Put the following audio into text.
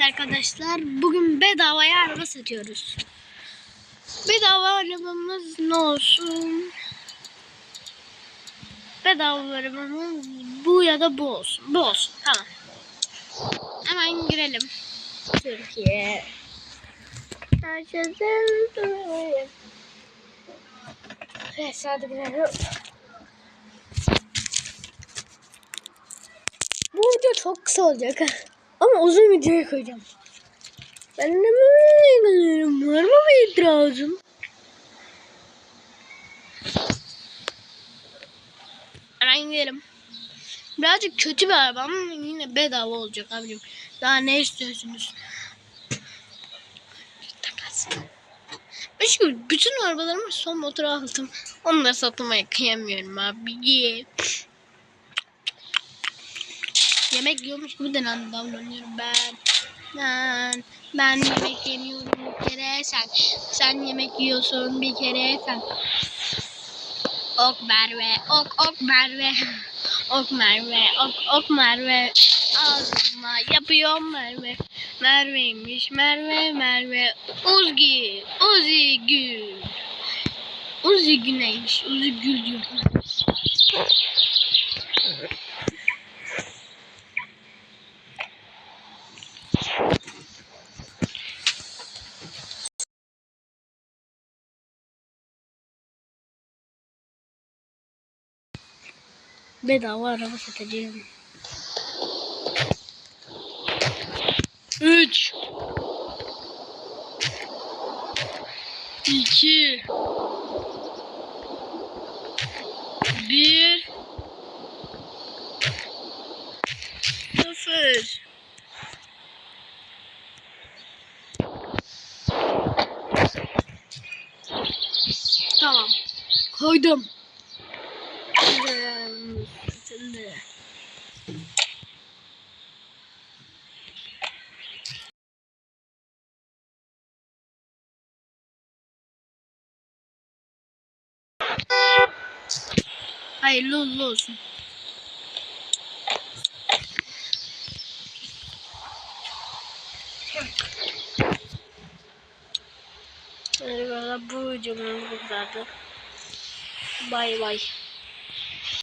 Arkadaşlar bugün bedavaya araba satıyoruz. Bedava arabamız ne olsun? Bedava arabamız bu ya da bu olsun. Bu olsun tamam. Hemen girelim. Türkiye. Evet hadi girelim. Bu video çok kısa olacak. Ama uzun videoya koyacağım. Ben de mi? Var mı bir itirazım? Hemen gidelim. Birazcık kötü bir araba ama yine bedava olacak abicim. Daha ne istiyorsunuz? Meşgul bütün arabalarımı son motora aldım. Onları satmaya kıyamıyorum abi. Yemek yiyormuş gibi de davranıyorum ben. Ben, ben yemek yemiyorum bir kere sen. Sen yemek yiyorsun bir kere sen. Ok Merve, ok ok Merve. Ok Merve, ok ok Merve. Ağzıma yapıyorum Merve. Merve'ymiş Merve, Merve. Uzgi, Uzi Gül. Uzi Güneymiş, Uzi Gül diyorum. Bedava araba satacağım. 3 2 1 0 Tamam. Koydum. Hayırlı uğurlu olsun. Evet, bu videomuz bu kadardı. Bay bay.